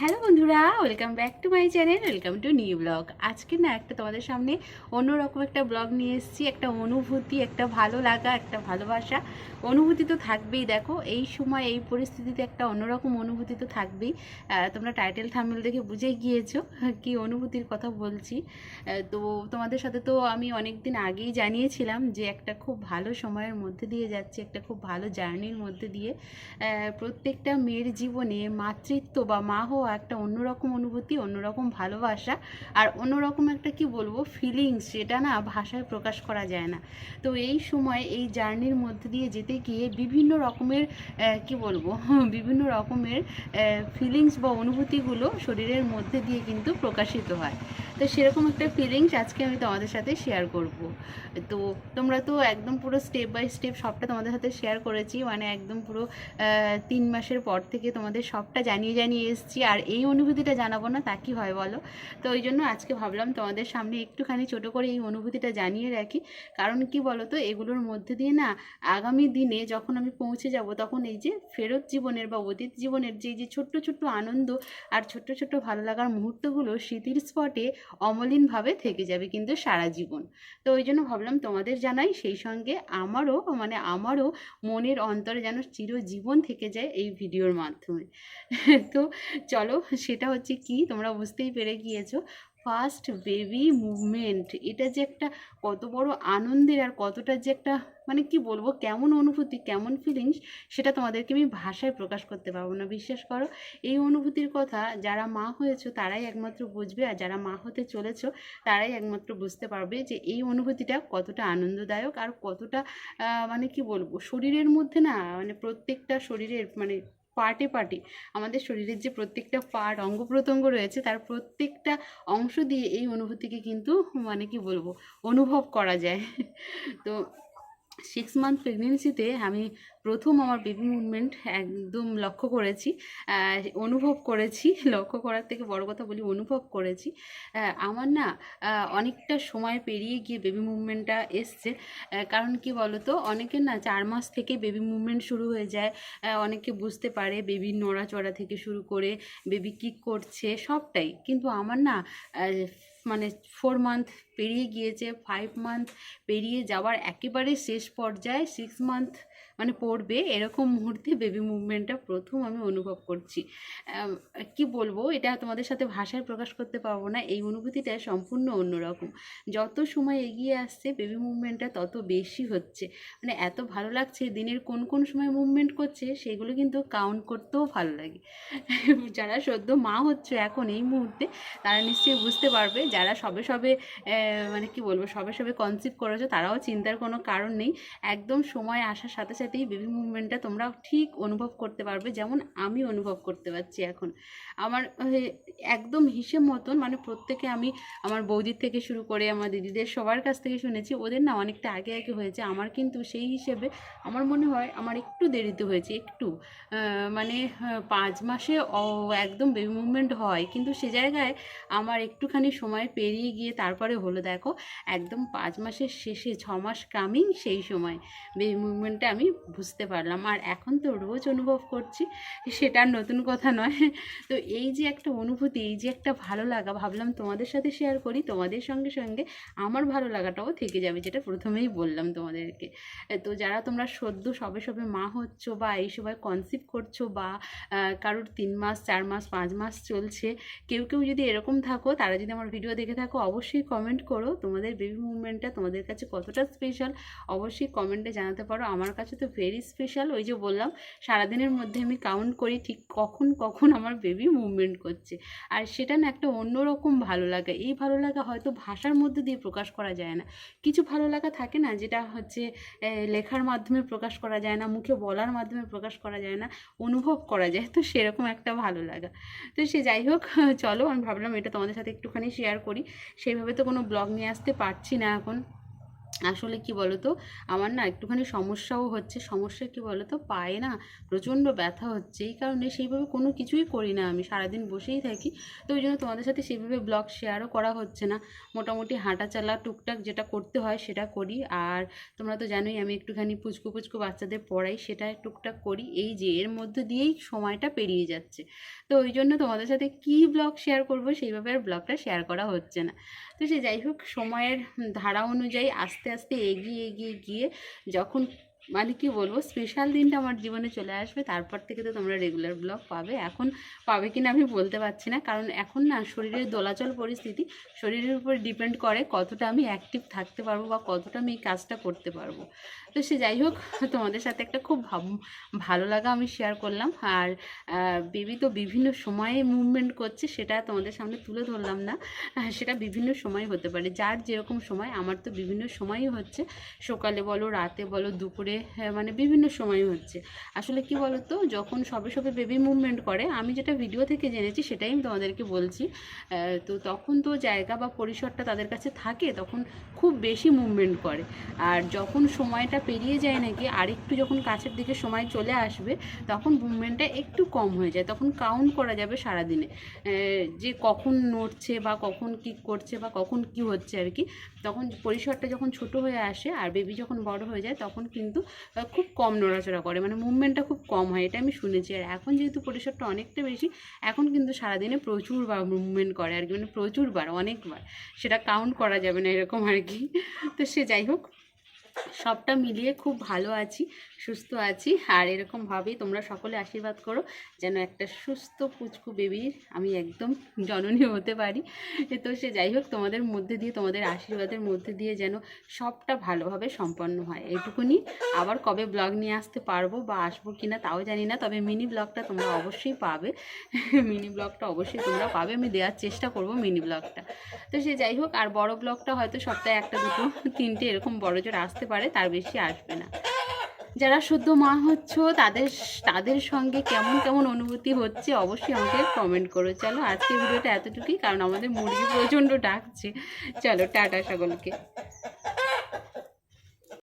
Hello বন্ধুরা, welcome back to my channel, welcome to new blog. আজকে না একটা তোমাদের সামনে অন্যরকম একটা ব্লগ নিয়ে এসেছি, একটা অনুভূতি, একটা ভালো লাগা, একটা ভালোবাসা। অনুভূতি তো থাকবেই, দেখো, এই সময়, এই পরিস্থিতিতে একটা অন্যরকম অনুভূতি তো থাকবেই। তোমরা টাইটেল থামেল দেখে বুঝে গিয়েছো কি অনুভূতির কথা বলছি। তো তোমাদের সাথে তো আমি অনেক দিন আগেই জানিয়েছিলাম যে একটা খুব ভালো সময়ের মধ্যে দিয়ে যাচ্ছি, একটা খুব ভালো জার্নির মধ্যে দিয়ে। প্রত্যেকটা মেয়ের জীবনে মাতৃত্ব বা মা হওয়া একটা অন্যরকম অনুভূতি, অন্যরকম ভালোবাসা আর অন্যরকম একটা কি বলব ফিলিংস যেটা না ভাষায় প্রকাশ করা যায় না। তো এই সময়, এই জার্নির মধ্যে দিয়ে যেতে গিয়ে বিভিন্ন রকমের কি বলব, বিভিন্ন রকমের ফিলিংস বা অনুভূতিগুলো শরীরের মধ্যে দিয়ে কিন্তু প্রকাশিত হয়। তো সেরকম একটা ফিলিংস আজকে আমি তোমাদের সাথে শেয়ার করব। তো তোমরা তো একদম পুরো স্টেপ বাই স্টেপ সবটা তোমাদের সাথে শেয়ার করেছি মানে একদম পুরো তিন মাসের পর থেকে তোমাদের সবটা জানিয়ে জানিয়ে এসেছি। আর এই অনুভূতিটা জানাব না, তা কি হয় বলো? তো ওই জন্য আজকে ভাবলাম তোমাদের সামনে একটুখানি ছোট করে এই অনুভূতিটা জানিয়ে রাখি। কারণ কি বলো তো এগুলোর মধ্যে দিয়ে না আগামী দিনে যখন আমি পৌঁছে যাব, তখন এই যে ফেরত জীবনের বা অতীত জীবনের যে যে ছোট্ট ছোট্ট আনন্দ আর ছোট্ট ছোট্ট ভালো লাগার মুহূর্তগুলো স্মৃতির স্পটে অমলিনভাবে থেকে যাবে কিন্তু সারা জীবন। তো ওই জন্য ভাবলাম তোমাদের জানাই, সেই সঙ্গে আমারও মানে আমারও মনের অন্তরে যেন চিরজীবন থেকে যায় এই ভিডিওর মাধ্যমে। তো চলো সেটা হচ্ছে কি? তোমরা বুঝতেই পেরে গিয়েছো। ফার্স্ট বেবি মুভমেন্ট এটা যে একটা কত বড় আনন্দের আর কতটা যে একটা মানে কি বলব, কেমন অনুভূতি, কেমন ফিলিংস সেটা তোমাদেরকে আমি ভাষায় প্রকাশ করতে পারব না, বিশ্বাস করো। এই অনুভূতির কথা যারা মা হয়েছো, তারাই একমাত্র বুঝবে, আর যারা মা হতে চলেছো, তারাই একমাত্র বুঝতে পারবে যে এই অনুভূতিটা কতটা আনন্দদায়ক আর কতটা মানে কি বলব, শরীরের মধ্যে না মানে প্রত্যেকটা শরীরের মানে পার্টে পার্টে। আমাদের শরীরের যে প্রত্যেকটা পার্ট, অঙ্গ প্রত্যঙ্গ রয়েছে, তার প্রত্যেকটা অংশ দিয়ে এই অনুভূতিকে কিন্তু মানে কি বলব? অনুভব করা যায়। তো সিক্স মান্থ প্রেগনেন্সিতে আমি প্রথম আমার বেবি মুভমেন্ট একদম লক্ষ্য করেছি অনুভব করেছি, লক্ষ্য করার থেকে বড় কথা বলি অনুভব করেছি। আমার না অনেকটা সময় পেরিয়ে গিয়ে বেবি মুভমেন্টটা এসছে কারণ কি বলতো? অনেকের না চার মাস থেকে বেবি মুভমেন্ট শুরু হয়ে যায় অনেকে বুঝতে পারে বেবি নড়াচড়া থেকে শুরু করে বেবি কী করছে, সবটাই। কিন্তু আমার না মানে ফোর মান্থ পেরিয়ে গিয়েছে ফাইভ মান্থ পেরিয়ে যাওয়ার একেবারে শেষ পর্যায়ে সিক্স মান্থ মানে পড়বে, এরকম মুহূর্তে বেবি মুভমেন্টটা প্রথম আমি অনুভব করছি। কি বলব? এটা তোমাদের সাথে ভাষায় প্রকাশ করতে পারব না, এই অনুভূতিটা সম্পূর্ণ অন্যরকম। যত সময় এগিয়ে আসছে বেবি মুভমেন্টটা তত বেশি হচ্ছে। মানে এত ভালো লাগছে, দিনের কোন কোন সময় মুভমেন্ট করছে, সেগুলো কিন্তু কাউন্ট করতেও ভালো লাগে। যারা সদ্য মা হচ্ছে এখন এই মুহূর্তে, তারা নিশ্চয়ই বুঝতে পারবে, যারা সবে সবে মানে কি বলব, সবে সবে কনসিভ করেছ, তারাও চিন্তার কোনো কারণ নেই। একদম সময় আসার সাথে সাথে সাথেই বেবি মুভমেন্টটা তোমরা ঠিক অনুভব করতে পারবে, যেমন আমি অনুভব করতে পারছি এখন। আমার একদম হিসেব মতন মানে প্রত্যেকে আমি আমার বৌদির থেকে শুরু করে আমার দিদিদের সবার কাছ থেকে শুনেছি, ওদের না অনেকটা আগে আগে হয়েছে। আমার কিন্তু সেই হিসেবে আমার মনে হয় আমার একটু দেরিতে হয়েছে, একটু। মানে পাঁচ মাসে একদম বেবি মুভমেন্ট হয়, কিন্তু সে জায়গায় আমার একটুখানি সময় পেরিয়ে গিয়ে তারপরে হলো, দেখো, একদম পাঁচ মাসের শেষে, ছ মাস কামিং সেই সময় বেবি মুভমেন্টটা আমি বুঝতে পারলাম। আর এখন তো রোজ অনুভব করছি, সেটা নতুন কথা নয়। তো এই যে একটা অনুভূতি, এই যে একটা ভালো লাগা, ভাবলাম তোমাদের সাথে শেয়ার করি, তোমাদের সঙ্গে সঙ্গে আমার ভালো লাগাটাও থেকে যাবে, যেটা প্রথমেই বললাম তোমাদেরকে। তো যারা তোমরা সদ্য সবে সবে মা হচ্ছ বা এই সময় কনসিভ করছ বা কারোর তিন মাস, চার মাস, পাঁচ মাস চলছে, কেউ কেউ যদি এরকম থাকো, তারা যদি আমার ভিডিও দেখে থাকো, অবশ্যই কমেন্ট করো। তোমাদের বেবি মুভমেন্টটা তোমাদের কাছে কতটা স্পেশাল অবশ্যই কমেন্টে জানাতে পারো। আমার কাছে তো ভেরি স্পেশাল ওই যে বললাম, সারাদিনের মধ্যে আমি কাউন্ট করি ঠিক কখন কখন আমার বেবি মুভমেন্ট করছে। আর সেটা না একটা অন্যরকম ভালো লাগা। এই ভালো লাগা হয়তো ভাষার মধ্যে দিয়ে প্রকাশ করা যায় না। কিছু ভালো লাগা থাকে না যেটা হচ্ছে লেখার মাধ্যমে প্রকাশ করা যায় না, মুখে বলার মাধ্যমে প্রকাশ করা যায় না, অনুভব করা যায়। তো সেরকম একটা ভালো লাগা। তো সে যাই হোক, চলো, আমি ভাবলাম এটা তোমাদের সাথে একটুখানি শেয়ার করি। সেইভাবে তো কোনো ব্লগ নিয়ে আসতে পারছি না এখন। আসলে কি বলতো? আমার না একটুখানি সমস্যাও হচ্ছে। সমস্যা কি বলতো? পায়ে না প্রচণ্ড ব্যথা হচ্ছে। এই কারণে সেইভাবে কোনো কিছুই করি না আমি। সারাদিন বসেই থাকি। তো ওই জন্য তোমাদের সাথে সেইভাবে ব্লগ শেয়ারও করা হচ্ছে না। মোটামুটি হাঁটা চালা টুকটাক যেটা করতে হয় সেটা করি। আর তোমরা তো জানোই আমি একটুখানি পুচকু পুচকু বাচ্চাদের পড়াই, সেটা টুকটাক করি। এই যে এর মধ্যে দিয়েই সময়টা পেরিয়ে যাচ্ছে। তো ওই জন্য তোমাদের সাথে কী ব্লগ শেয়ার করব সেইভাবে আর ব্লগটা শেয়ার করা হচ্ছে না। তো সে যাই হোক সময়ের ধারা অনুযায়ী আস্তে আস্তে এগিয়ে এগিয়ে গিয়ে যখন মানে কি বলব স্পেশাল দিনটা আমার জীবনে চলে আসবে, তারপর থেকে তো তোমরা রেগুলার ব্লগ পাবে। এখন পাবে কিনা আমি বলতে পারছি না, কারণ এখন না শরীরের দোলাচল পরিস্থিতি, শরীরের উপর ডিপেন্ড করে কতটা আমি অ্যাক্টিভ থাকতে পারব বা কতটা আমি এই কাজটা করতে পারব। তো সে যাই হোক, তোমাদের সাথে একটা খুব ভালো লাগা আমি শেয়ার করলাম। আর বেবি তো বিভিন্ন সময়ে মুভমেন্ট করছে, সেটা তোমাদের সামনে তুলে ধরলাম না। সেটা বিভিন্ন সময় হতে পারে। যার যেরকম সময়, আমার তো বিভিন্ন সময়ই হচ্ছে। সকালে বলো, রাতে বলো, দুপুরে মানে বিভিন্ন সময় হচ্ছে। আসলে কি বলো তো যখন সবে সবে বেবি মুভমেন্ট করে, আমি যেটা ভিডিও থেকে জেনেছি সেটাই আমি তোমাদেরকে বলছি। তো তখন তো জায়গা বা পরিসরটা তাদের কাছে থাকে, তখন খুব বেশি মুভমেন্ট করে। আর যখন সময়টা পেরিয়ে যায় নাকি আরেকটু যখন কাছের দিকে সময় চলে আসবে, তখন মুভমেন্টটা একটু কম হয়ে যায়। তখন কাউন্ট করা যাবে সারাদিনে। যে কখন নড়ছে বা কখন কি করছে বা কখন কি হচ্ছে আর কি, তখন পরিসরটা যখন ছোট হয়ে আসে আর বেবি যখন বড় হয়ে যায়, তখন কিন্তু খুব কম নড়াচড়া করে মানে মুভমেন্টটা খুব কম হয়, এটা আমি শুনেছি। আর এখন যেহেতু পরিসরটা অনেকটা বেশি, এখন কিন্তু সারাদিনে প্রচুরবার মুভমেন্ট করে আর কি মানে প্রচুরবার, অনেকবার। সেটা কাউন্ট করা যাবে না এরকম আর কি। তো সে যাই হোক, সবটা মিলিয়ে খুব ভালো আছি। সুস্থ আছি। আর এরকমভাবেই তোমরা সকলে আশীর্বাদ করো, যেন একটা সুস্থ, পুচকু বেবির আমি একদম জননী হতে পারি। তো সে যাই হোক, তোমাদের মধ্যে দিয়ে, তোমাদের আশীর্বাদের মধ্যে দিয়ে যেন সবটা ভালোভাবে সম্পন্ন হয়। এইটুকুনি। আবার কবে ব্লগ নিয়ে আসতে পারব বা আসব কি না তাও জানি না, তবে মিনি ব্লগটা তোমরা অবশ্যই পাবে। মিনি ব্লগটা অবশ্যই তোমরা পাবে। আমি দেওয়ার চেষ্টা করব মিনি ব্লগটা তো সে যাই হোক, আর বড় ব্লগটা হয়তো সপ্তাহে একটা, দুটো, তিনটে এরকম বড় জোর আসতে পারে, তার বেশি আসবে না। যারা শুদ্ধ মা হচ্ছ, তাদের তাদের সঙ্গে কেমন কেমন অনুভূতি হচ্ছে অবশ্যই আমাকে কমেন্ট করো। চলো আজকে ভিডিওটা এতটুকুই, কারণ আমাদের মুরগি প্রচণ্ড ডাকছে। চলো, টাটা, সকলকে।